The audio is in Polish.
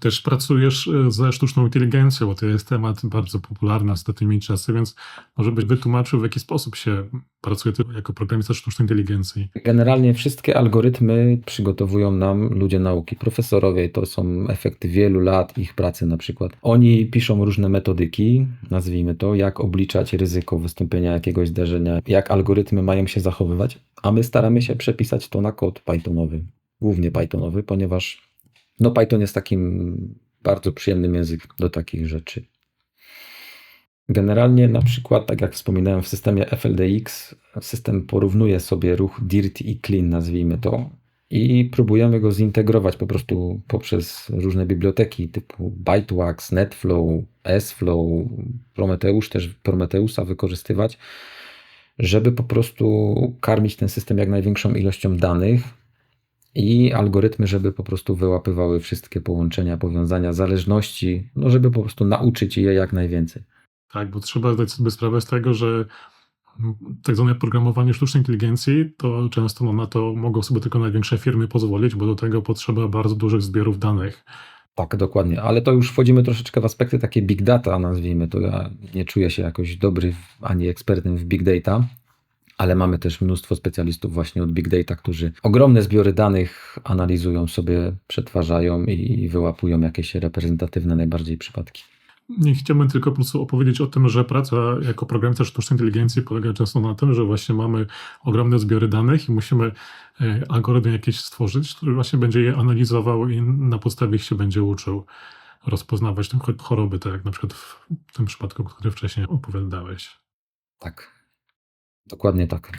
Też pracujesz e, ze sztuczną inteligencją, bo to jest temat bardzo popularny ostatnimi czasy, więc może byś wytłumaczył, w jaki sposób się pracuje ty jako programista sztucznej inteligencji. Generalnie wszystkie algorytmy przygotowują nam ludzie nauki. Profesorowie to są efekty wielu lat ich pracy na przykład. Oni piszą różne metodyki, nazwijmy to, jak obliczać ryzyko wystąpienia jakiegoś zdarzenia, jak algorytmy mają się zachowywać, a my staramy się przepisać to na kod Pythonowy, głównie Pythonowy, ponieważ no Python jest takim bardzo przyjemnym językiem do takich rzeczy. Generalnie na przykład, tak jak wspominałem w systemie FLDX, system porównuje sobie ruch dirty i clean, nazwijmy to, i próbujemy go zintegrować po prostu poprzez różne biblioteki typu Bytewax, NetFlow, SFlow, Prometheus, też Prometheusa wykorzystywać, żeby po prostu karmić ten system jak największą ilością danych i algorytmy, żeby po prostu wyłapywały wszystkie połączenia, powiązania, zależności, no żeby po prostu nauczyć je jak najwięcej. Tak, bo trzeba zdać sobie sprawę z tego, że tak zwane programowanie sztucznej inteligencji, to często no, na to mogą sobie tylko największe firmy pozwolić, bo do tego potrzeba bardzo dużych zbiorów danych. Tak, dokładnie, ale to już wchodzimy troszeczkę w aspekty takie big data, nazwijmy to. Ja nie czuję się jakoś dobry ani ekspertem w big data, ale mamy też mnóstwo specjalistów właśnie od big data, którzy ogromne zbiory danych analizują sobie, przetwarzają i wyłapują jakieś reprezentatywne najbardziej przypadki. Nie chciałbym tylko po prostu opowiedzieć o tym, że praca jako programista sztucznej inteligencji polega często na tym, że właśnie mamy ogromne zbiory danych i musimy e, algorytm jakiś stworzyć, który właśnie będzie je analizował i na podstawie ich się będzie uczył rozpoznawać choroby, tak jak na przykład w tym przypadku, który wcześniej opowiadałeś. Tak, dokładnie tak.